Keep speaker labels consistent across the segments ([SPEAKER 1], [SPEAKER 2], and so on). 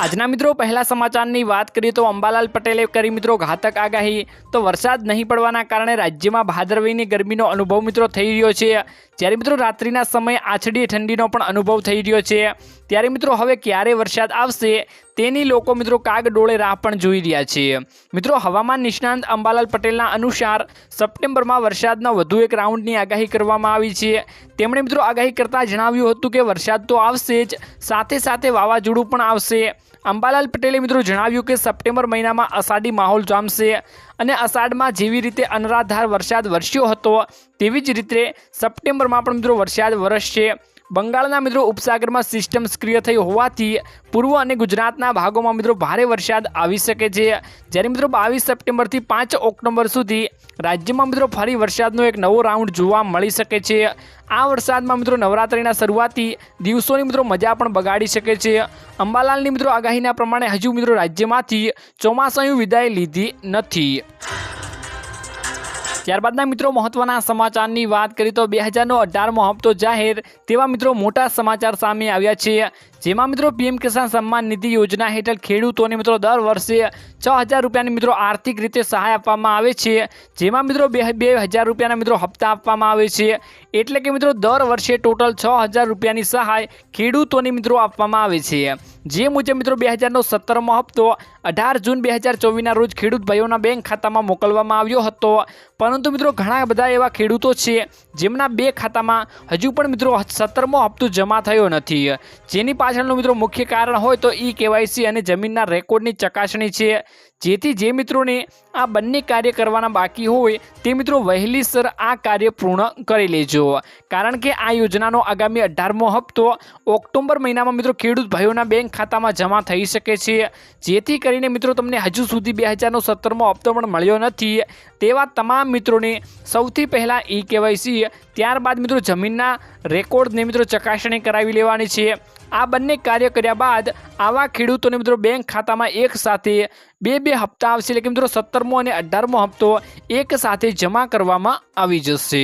[SPEAKER 1] આજના મિત્રો, પહેલા સમાચારની વાત કરીએ તો અંબાલાલ પટેલે કરી મિત્રો ઘાતક આગાહી. તો વરસાદ નહીં પડવાના કારણે રાજ્યમાં ભાદરવીની ગરમીનો અનુભવ મિત્રો થઈ રહ્યો છે. જ્યારે મિત્રો રાત્રિના સમયે આછડી ઠંડીનો પણ અનુભવ થઈ રહ્યો છે. ત્યારે મિત્રો હવે ક્યારે વરસાદ આવશે? તેની લોકો મિત્રો કાગ ડોળે રાહ પણ જોઈ રહ્યા છે મિત્રો, હવામાન નિષ્ણાંત અંબાલાલ પટેલના અનુસાર સપ્ટેમ્બરમાં વરસાદના વધુ એક રાઉન્ડની આગાહી કરવામાં આવી છે. તેમણે મિત્રો આગાહી કરતાં જણાવ્યું હતું કે વરસાદ તો આવશે જ, સાથે સાથે વાવાઝોડું પણ આવશે. અંબાલાલ પટેલે મિત્રો જણાવ્યું કે સપ્ટેમ્બર મહિનામાં અષાઢી માહોલ જામશે અને અષાઢમાં જેવી રીતે અનરાધાર વરસાદ વરસ્યો હતો, તેવી જ રીતે સપ્ટેમ્બરમાં પણ મિત્રો વરસાદ વરસશે. બંગાળના મિત્રો ઉપસાગરમાં સિસ્ટમ સક્રિય થઈ હોવાથી પૂર્વ અને ગુજરાતના ભાગોમાં મિત્રો ભારે વરસાદ આવી શકે છે. જ્યારે મિત્રો બાવીસ સપ્ટેમ્બરથી પાંચ ઓક્ટોબર સુધી રાજ્યમાં મિત્રો ફરી વરસાદનો એક નવો રાઉન્ડ જોવા મળી શકે છે. આ વરસાદમાં મિત્રો નવરાત્રિના શરૂઆતી દિવસોની મિત્રો મજા પણ બગાડી શકે છે. અંબાલાલની મિત્રો આગાહીના પ્રમાણે હજુ મિત્રો રાજ્યમાંથી ચોમાસાયું વિદાય લીધી નથી. ત્યારબાદના મિત્રો મહત્વના સમાચારની વાત કરીએ તો બે હજારનો અઢારમો હપ્તો જાહેર તેવા મિત્રો મોટા સમાચાર સામે આવ્યા છે. જેમાં મિત્રો પીએમ કિસાન સન્માન નિધિ યોજના હેઠળ ખેડૂતોને મિત્રો દર વર્ષે છ હજાર રૂપિયાની મિત્રો આર્થિક રીતે સહાય આપવામાં આવે છે. જેમાં મિત્રો બે બે હજાર રૂપિયાના મિત્રો હપ્તા આપવામાં આવે છે. એટલે કે મિત્રો, દર વર્ષે ટોટલ છ હજાર રૂપિયાની સહાય ખેડૂતોને મિત્રો આપવામાં આવે છે. જે મુજબ મિત્રો, બે હજારનો સત્તરમો હપ્તો અઢાર જૂન બે હજાર ચોવીસના રોજ ખેડૂત ભાઈઓના બેંક ખાતામાં મોકલવામાં આવ્યો હતો. પરંતુ મિત્રો, ઘણા બધા એવા ખેડૂતો છે, જેમના બે ખાતામાં હજુ પણ મિત્રો સત્તરમો હપ્તો જમા થયો નથી. જેની પાછળનું મિત્રો મુખ્ય કારણ હોય તો ઈ કેવાયસી અને જમીનના રેકોર્ડની ચકાસણી છે. જેથી જે મિત્રોને આ બંને કાર્ય કરવાના બાકી હોય તે મિત્રો વહેલીસર આ કાર્ય પૂર્ણ કરી લેજો. કારણ કે આ યોજનાનો આગામી અઢારમો હપ્તો ઓક્ટોબર મહિનામાં મિત્રો ખેડૂત ભાઈઓના બેંક ખાતામાં જમા થઈ શકે છે. જેથી કરીને મિત્રો તમને હજુ સુધી બે હજારનો સત્તરમો હપ્તો પણ મળ્યો નથી. તેવા તમામ મિત્રોને સૌથી પહેલાં ઈ કેવાયસી, ત્યારબાદ મિત્રો જમીનના રેકોર્ડને મિત્રો ચકાસણી કરાવી લેવાની છે. આ બંને કાર્ય કર્યા બાદ આવા ખેડૂતોને મિત્રો બેંક ખાતામાં એક સાથે બે બે હપ્તા આવશે. એટલે કે મિત્રો સત્તરમો અને અઢારમો હપ્તો એક સાથે જમા કરવામાં આવી જશે.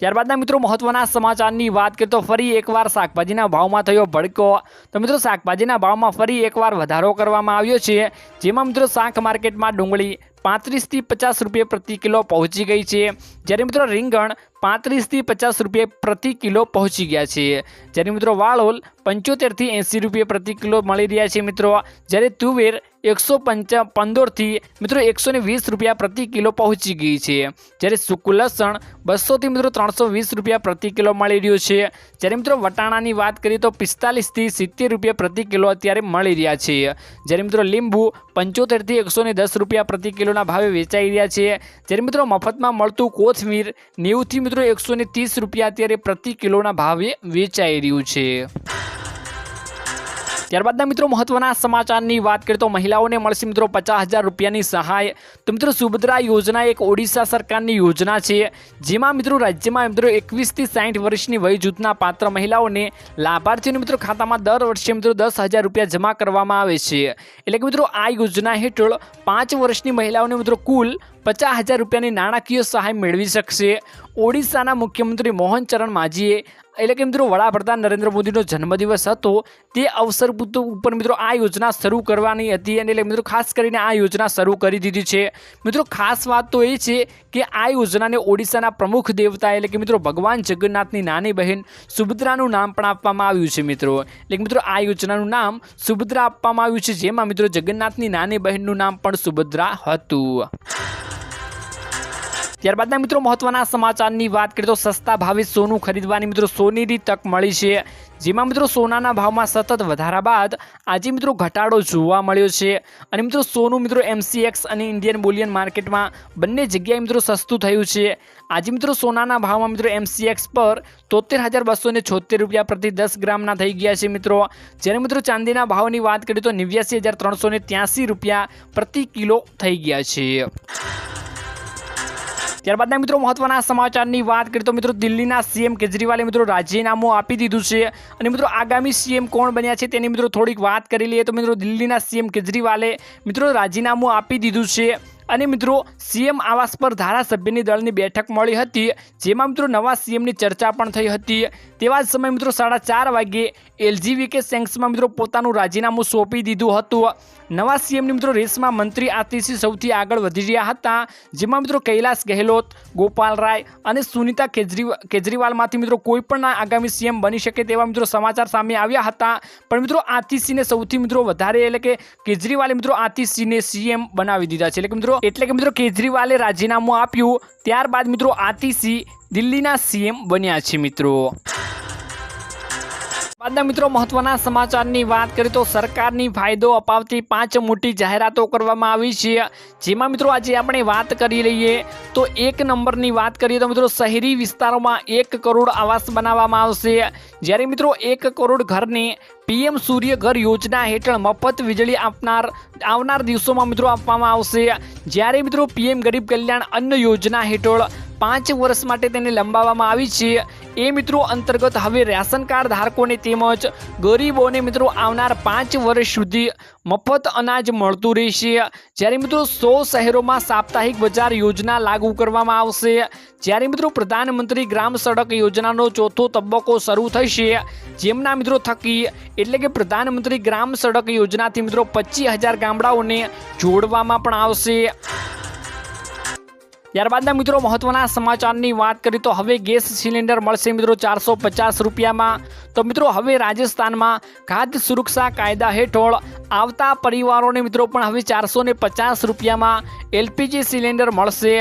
[SPEAKER 1] ત્યારબાદના મિત્રો મહત્વના સમાચારની વાત કરીએ તો ફરી એકવાર શાકભાજીના ભાવમાં થયો ભડકો. તો મિત્રો શાકભાજીના ભાવમાં ફરી એકવાર વધારો કરવામાં આવ્યો છે, જેમાં મિત્રો શાક માર્કેટમાં ડુંગળી પાંત્રીસથી પચાસ રૂપિયા પ્રતિ કિલો પહોંચી ગઈ છે, જ્યારે મિત્રો રીંગણ પાંત્રીસથી પચાસ રૂપિયા પ્રતિ કિલો પહોંચી ગયા છે. જ્યારે મિત્રો વાળોલ પંચોતેરથી એંસી રૂપિયા પ્રતિ કિલો મળી રહ્યા છે મિત્રો, જ્યારે તુવેર એકસો પંચા પંદરથી મિત્રો એકસો વીસ રૂપિયા પ્રતિ કિલો પહોંચી ગઈ છે. જ્યારે સુકુ લસણ બસોથી મિત્રો ત્રણસો વીસ રૂપિયા પ્રતિ કિલો મળી રહ્યું છે. જ્યારે મિત્રો વટાણાની વાત કરીએ તો પિસ્તાલીસથી સિત્તેર રૂપિયા પ્રતિ કિલો અત્યારે મળી રહ્યા છે. જ્યારે મિત્રો લીંબુ પંચોતેરથી એકસો દસ રૂપિયા પ્રતિ કિલોના ભાવે વેચાઈ રહ્યા છે. જ્યારે મિત્રો મફતમાં મળતું કોથમીર નેવુંથી મિત્રો એકસો ત્રીસ રૂપિયા અત્યારે પ્રતિ કિલોના ભાવે વેચાઈ રહ્યું છે. ત્યારબાદના મિત્રો મહત્વના સમાચારની વાત કરીએ તો મહિલાઓને મળશે મિત્રો પચાસ હજાર રૂપિયાની સહાય. તો મિત્રો સુભદ્રા યોજના એક ઓડિશા સરકારની યોજના છે, જેમાં મિત્રો રાજ્યમાં મિત્રો એકવીસથી સાઠ વર્ષની વય જૂથના પાત્ર મહિલાઓને લાભાર્થીઓને મિત્રો ખાતામાં દર વર્ષે મિત્રો દસ હજાર રૂપિયા જમા કરવામાં આવે છે. એટલે કે મિત્રો આ યોજના હેઠળ પાંચ વર્ષની મહિલાઓને મિત્રો કુલ પચાસ હજાર રૂપિયાની નાણાકીય સહાય મેળવી શકશે. ઓડિશાના મુખ્યમંત્રી મોહન ચરણ માઝીએ એટલે કે મિત્રો વડાપ્રધાન નરેન્દ્ર મોદીનો જન્મદિવસ હતો, તે અવસર ઉપર મિત્રો આ યોજના શરૂ કરવાની હતી અને એટલે મિત્રો ખાસ કરીને આ યોજના શરૂ કરી દીધી છે. મિત્રો ખાસ વાત તો એ છે કે આ યોજનાને ઓડિશાના પ્રમુખ દેવતા એટલે કે મિત્રો ભગવાન જગન્નાથની નાની બહેન સુભદ્રાનું નામ પણ આપવામાં આવ્યું છે મિત્રો. એટલે કે મિત્રો આ યોજનાનું નામ સુભદ્રા આપવામાં આવ્યું છે, જેમાં મિત્રો જગન્નાથની નાની બહેનનું નામ પણ સુભદ્રા હતું. ત્યારબાદના મિત્રો મહત્વના સમાચારની વાત કરીએ તો સસ્તા ભાવે સોનું ખરીદવાની મિત્રો સોનીની તક મળી છે. જેમાં મિત્રો સોનાના ભાવમાં સતત વધારા બાદ આજે મિત્રો ઘટાડો જોવા મળ્યો છે. અને મિત્રો સોનું મિત્રો એમસીએક્સ અને ઇન્ડિયન બુલિયન માર્કેટમાં બંને જગ્યાએ મિત્રો સસ્તું થયું છે. આજે મિત્રો સોનાના ભાવમાં મિત્રો એમસીએક્સ પર તોતેર હજાર બસો ને છોતેર રૂપિયા પ્રતિ દસ ગ્રામના થઈ ગયા છે મિત્રો. જ્યારે મિત્રો ચાંદીના ભાવની વાત કરીએ તો નેવ્યાસી હજાર ત્રણસો ત્યાંસી રૂપિયા પ્રતિ કિલો થઈ ગયા છે. ત્યારબાદના મિત્રો મહત્વના સમાચારની વાત કરીએ તો મિત્રો દિલ્હીના સીએમ કેજરીવાલે મિત્રો રાજીનામું આપી દીધું છે. અને મિત્રો આગામી સીએમ કોણ બન્યા છે તેની મિત્રો થોડીક વાત કરી લઈએ. તો મિત્રો દિલ્હીના સીએમ કેજરીવાલે મિત્રો રાજીનામું આપી દીધું છે. અને મિત્રો સીએમ આવાસ પર ધારાસભ્યની દળની બેઠક મળી હતી, જેમાં મિત્રો નવા સીએમની ચર્ચા પણ થઈ હતી. તેવા જ સમયે મિત્રો સાડા ચાર વાગ્યે એલજીવીકે સેન્ક્સમાં મિત્રો પોતાનું રાજીનામું સોંપી દીધું હતું. નવા સીએમની મિત્રો રેસમાં મંત્રી આતિશી સૌથી આગળ વધી રહ્યા હતા, જેમાં મિત્રો કૈલાસ ગેહલોત, ગોપાલ રાય અને સુનિતા કેજરીવાલ કેજરીવાલમાંથી મિત્રો કોઈ પણ આગામી સીએમ બની શકે તેવા મિત્રો સમાચાર સામે આવ્યા હતા. પણ મિત્રો આતિશીને સૌથી મિત્રો વધારે એટલે કે કેજરીવાલે મિત્રો આતિશીને સીએમ બનાવી દીધા છે. એટલે કે મિત્રો એટલે કે મિત્રો કેજરીવાલે રાજીનામું આપ્યું. ત્યારબાદ મિત્રો આતિશી દિલ્હીના સીએમ બન્યા છે મિત્રો. બાદના મિત્રો મહત્વના સમાચારની વાત કરીએ તો સરકારની ફાયદો અપાવતી પાંચ મોટી જાહેરાતો કરવામાં આવી છે. જેમાં મિત્રો આજે આપણે વાત કરી લઈએ તો એક નંબરની વાત કરીએ તો મિત્રો શહેરી વિસ્તારોમાં એક કરોડ આવાસ બનાવવામાં આવશે. જ્યારે મિત્રો એક કરોડ ઘરને પીએમ સૂર્ય ઘર યોજના હેઠળ મફત વીજળી આપનાર આવનાર દિવસોમાં મિત્રો આપવામાં આવશે. જ્યારે મિત્રો પીએમ ગરીબ કલ્યાણ અન્ન યોજના હેઠળ પાંચ વર્ષ માટે તેને લંબાવવામાં આવી છે. એ મિત્રો અંતર્ગત હવે રેશન કાર્ડ ધારકોને તેમજ ગરીબોને મિત્રો આવનાર પાંચ વર્ષ સુધી મફત અનાજ મળતું રહેશે. જ્યારે મિત્રો સો શહેરોમાં સાપ્તાહિક બજાર યોજના લાગુ કરવામાં આવશે. જ્યારે મિત્રો પ્રધાનમંત્રી ગ્રામ સડક યોજનાનો ચોથો તબક્કો શરૂ થશે. જેમના મિત્રો થકી એટલે કે પ્રધાનમંત્રી ગ્રામ સડક યોજનાથી મિત્રો પચીસ હજાર ગામડાઓને જોડવામાં પણ આવશે. ત્યારબાદના મિત્રો મહત્વના સમાચારની વાત કરી તો હવે ગેસ સિલિન્ડર મળશે મિત્રો ચારસો પચાસ રૂપિયામાં. તો મિત્રો હવે રાજસ્થાનમાં ખાદ્ય સુરક્ષા કાયદા હેઠળ આવતા પરિવારોને મિત્રો પણ હવે ચારસો પચાસ રૂપિયામાં એલપીજી સિલિન્ડર મળશે.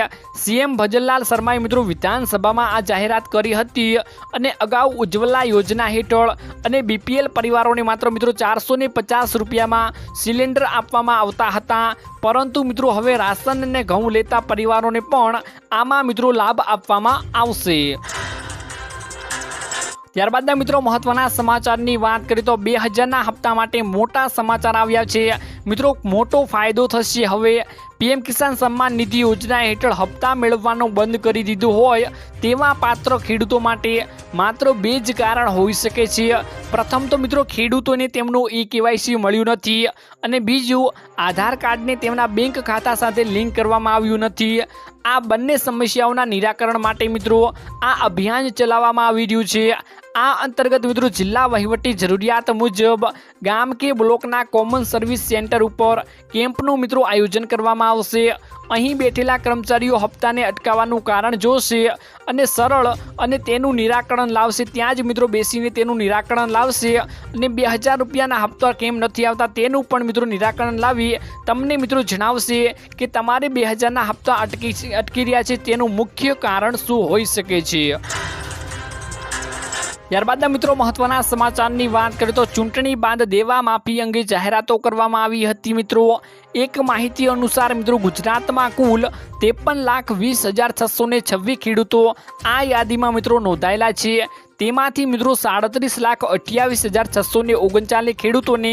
[SPEAKER 1] સીએમ ભજનલાલ શર્માએ મિત્રો વિધાનસભામાં આ જાહેરાત કરી હતી અને અગાઉ ઉજ્જવલા યોજના હેઠળ અને બીપીએલ પરિવારોને માત્ર મિત્રો ચારસો પચાસ રૂપિયામાં સિલિન્ડર આપવામાં આવતા હતા. પરંતુ મિત્રો હવે રાશન અને ઘઉં લેતા પરિવારોને પણ આમાં મિત્રો લાભ આપવામાં આવશે. ત્યારબાદના મિત્રો મહત્વના સમાચારની વાત કરીએ તો બે હજારના હપ્તા માટે મોટા સમાચાર આવ્યા છે. મિત્રો, મોટો ફાયદો થશે. હવે પીએમ કિસાન સન્માન નિધિ યોજના હેઠળ હપ્તા મેળવવાનું બંધ કરી દીધું હોય તેવા પાત્ર ખેડૂતો માટે માત્ર બે જ કારણ હોઈ શકે છે. પ્રથમ તો મિત્રો, ખેડૂતોને તેમનું ઈ કેવાયસી મળ્યું નથી અને બીજું, આધાર કાર્ડને તેમના બેંક ખાતા સાથે લિંક કરવામાં આવ્યું નથી. આ બંને સમસ્યાઓના નિરાકરણ માટે મિત્રો, આ અભિયાન ચલાવવામાં આવી રહ્યું છે. આ અંતર્ગત મિત્રો જિલ્લા વહીવટી જરૂરિયાત મુજબ ગામ કે બ્લોકના કોમન સર્વિસ સેન્ટર ઉપર કેમ્પનું મિત્રો આયોજન કરવામાં આવશે. અહીં બેઠેલા કર્મચારીઓ હપ્તાને અટકાવવાનું કારણ જોશે અને સરળ અને તેનું નિરાકરણ લાવશે. ત્યાં જ મિત્રો બેસીને તેનું નિરાકરણ લાવશે અને બે હજાર રૂપિયાના હપ્તા કેમ નથી આવતા તેનું પણ મિત્રો નિરાકરણ લાવી તમને મિત્રો જણાવશે કે તમારે બે હજારના હપ્તા અટકી અટકી રહ્યા છે. તેનું મુખ્ય કારણ શું હોઈ શકે છે? ત્યારબાદના મિત્રો મહત્વના સમાચારની વાત કરીએ તો ચૂંટણી બાદ દેવા માફી અંગે જાહેરાતો કરવામાં આવી હતી મિત્રો. એક માહિતી અનુસાર મિત્રો ગુજરાતમાં કુલ ત્રેપન લાખ વીસ હજાર છસો ને છવ્વીસ ખેડૂતો આ યાદીમાં મિત્રો નોંધાયેલા છે. તેમાંથી મિત્રો સાડત્રીસ લાખ અઠ્યાવીસ હજાર છસો ને ઓગણચાલીસ ખેડૂતોને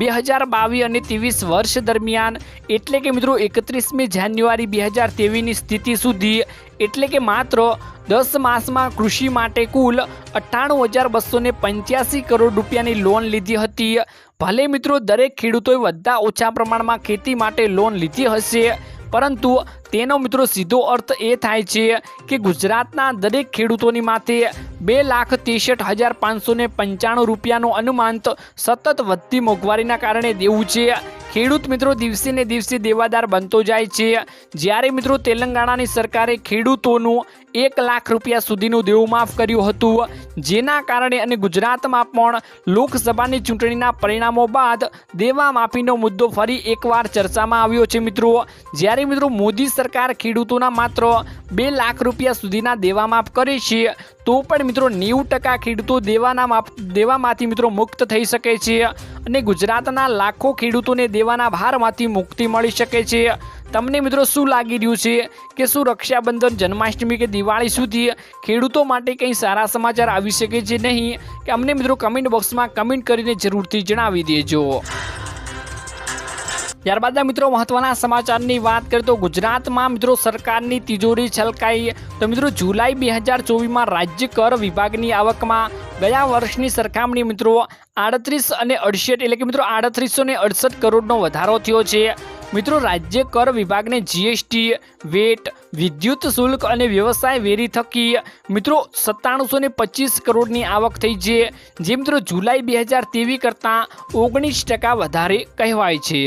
[SPEAKER 1] બે હજાર બાવીસ અને ત્રેવીસ વર્ષ દરમિયાન, એટલે કે મિત્રો એકત્રીસમી જાન્યુઆરી બે હજાર તેવીસની સ્થિતિ સુધી, એટલે કે માત્ર દસ માસમાં કૃષિ માટે કુલ અઠ્ઠાણું હજાર બસો ને પંચ્યાસી કરોડ રૂપિયાની લોન લીધી હતી. ભલે મિત્રો દરેક ખેડૂતોએ વધતા ઓછા પ્રમાણમાં ખેતી માટે લોન લીધી હશે, પરંતુ તેનો મિત્રો સીધો અર્થ એ થાય છે કે ગુજરાતના દરેક ખેડૂતોની માથે બે લાખ ત્રેસઠ હજાર પાંચસો પંચાણું રૂપિયાનું અનુમાન સતત વધતી મોંઘવારીના કારણે દેવું છે. ખેડૂત મિત્રો દિવસે ને દિવસે દેવાદાર બનતો જાય છે. જ્યારે મિત્રો તેલંગાણાની સરકારે ખેડૂતોનું એક લાખ રૂપિયા સુધીનું દેવું માફ કર્યું હતું, જેના કારણે અને ગુજરાતમાં પણ લોકસભાની ચૂંટણીના પરિણામો બાદ દેવા માફીનો મુદ્દો ફરી એકવાર ચર્ચામાં આવ્યો છે મિત્રો. જ્યારે મિત્રો મોદી સરકાર ખેડૂતોના માત્ર બે લાખ રૂપિયા સુધીના દેવા માફ કરે છે, તો પણ મિત્રો નેવું ટકા ખેડૂતો દેવાના માફ, દેવામાંથી મિત્રો મુક્ત થઈ શકે છે અને ગુજરાતના લાખો ખેડૂતોને દેવાના ભારમાંથી મુક્તિ મળી શકે છે. તમને મિત્રો શું લાગી રહ્યું છે કે શું રક્ષાબંધન, જન્માષ્ટમી કે દિવાળી સુધી ખેડૂતો માટે કંઈ સારા સમાચાર આવી શકે છે નહીં? કે અમને મિત્રો કમેન્ટ બોક્સમાં કમેન્ટ કરીને જરૂરથી જણાવી દેજો. ત્યારબાદના મિત્રો મહત્વના સમાચારની વાત કરીએ તો ગુજરાતમાં મિત્રો સરકારની તિજોરી છલકાઈ. તો મિત્રો જુલાઈ બે હજાર ચોવીસમાં રાજ્ય કર વિભાગની આવકમાં ગયા વર્ષની સરખામણી મિત્રો આડત્રીસ અને અડસઠ એટલે કે મિત્રો આડત્રીસો ને અડસઠ કરોડનો વધારો થયો છે. મિત્રો રાજ્ય કર વિભાગને જીએસટી વેટ વિદ્યુત શુલ્ક અને વ્યવસાય વેરી થકી મિત્રો સત્તાણુંસો ને પચીસ કરોડની આવક થઈ છે, જે મિત્રો જુલાઈ બે હજાર તેવી કરતાં ઓગણીસ ટકા વધારે કહેવાય છે.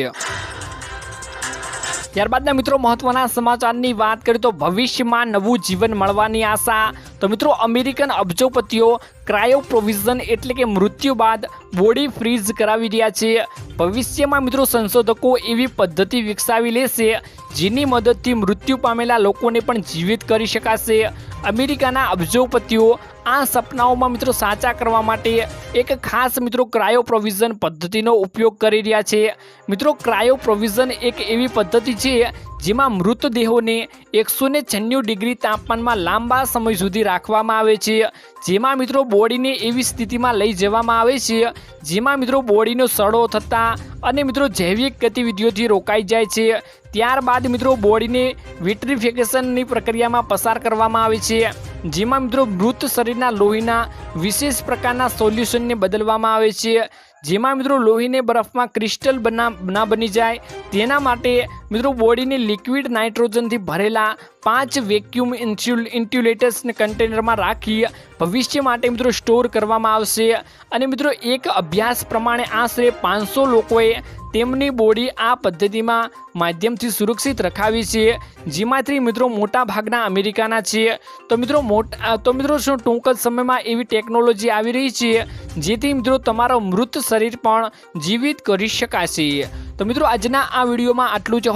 [SPEAKER 1] ત્યારબાદના મિત્રો મહત્વના સમાચારની વાત કરીએ તો ભવિષ્યમાં નવું જીવન મળવાની આશા તો મિત્રો, અમેરિકન અબજોપતિઓ ક્રાયો પ્રોવિઝન એટલે કે મૃત્યુ બાદ બોડી ફ્રીઝ કરાવી રહ્યા છે. ભવિષ્યમાં મિત્રો, સંશોધકો એવી પદ્ધતિ વિકસાવી લેશે જેની મદદથી મૃત્યુ પામેલા લોકોને પણ જીવિત કરી શકાશે. અમેરિકાના અબજોપતિઓ આ સપનાઓમાં મિત્રો, સાચા કરવા માટે એક ખાસ મિત્રો ક્રાયો પ્રોવિઝન પદ્ધતિનો ઉપયોગ કરી રહ્યા છે. મિત્રો, ક્રાયો પ્રોવિઝન એક એવી પદ્ધતિ છે જેમાં મૃતદેહોને એકસો ને છન્નું ડિગ્રી તાપમાનમાં લાંબા સમય સુધી રાખવામાં આવે છે. જેમાં મિત્રો બોડીને એવી સ્થિતિમાં લઈ જવામાં આવે છે. જેમાં મિત્રો બોડીનો સડો થતાં અને મિત્રો જૈવિક ગતિવિધિઓથી રોકાઈ જાય છે. ત્યારબાદ મિત્રો બોડીને વિટ્રિફિકેશનની પ્રક્રિયામાં પસાર કરવામાં આવે છે. જેમાં મિત્રો મૃત શરીરના લોહીના વિશેષ પ્રકારના સોલ્યુશનને બદલવામાં આવે છે. જેમાં મિત્રો લોહીને બરફમાં ક્રિસ્ટલ બના ના બની જાય. તેના માટે મિત્રો બોડીને લિક્વિડ નાઇટ્રોજનથી ભરેલા પાંચ વેક્યુમ ઇન્સ્યુલ ઇન્ટ્યુલેટર્સને કન્ટેનરમાં રાખી ભવિષ્ય માટે મિત્રો સ્ટોર કરવામાં આવશે. અને મિત્રો, એક અભ્યાસ પ્રમાણે આશરે પાંચસો લોકોએ તેમની બોડી આ પદ્ધતિમાં માધ્યમથી સુરક્ષિત રખાવી છે. જેમાંથી મિત્રો મોટા ભાગના અમેરિકાના છે. તો મિત્રો, મોટા તો મિત્રો શું, ટૂંક જ સમયમાં એવી ટેકનોલોજી આવી રહી છે, જેથી મિત્રો તમારો મૃત શરીર પણ જીવિત કરી શકાશે. તો મિત્રો, આજના આ વિડીયોમાં આટલું જ.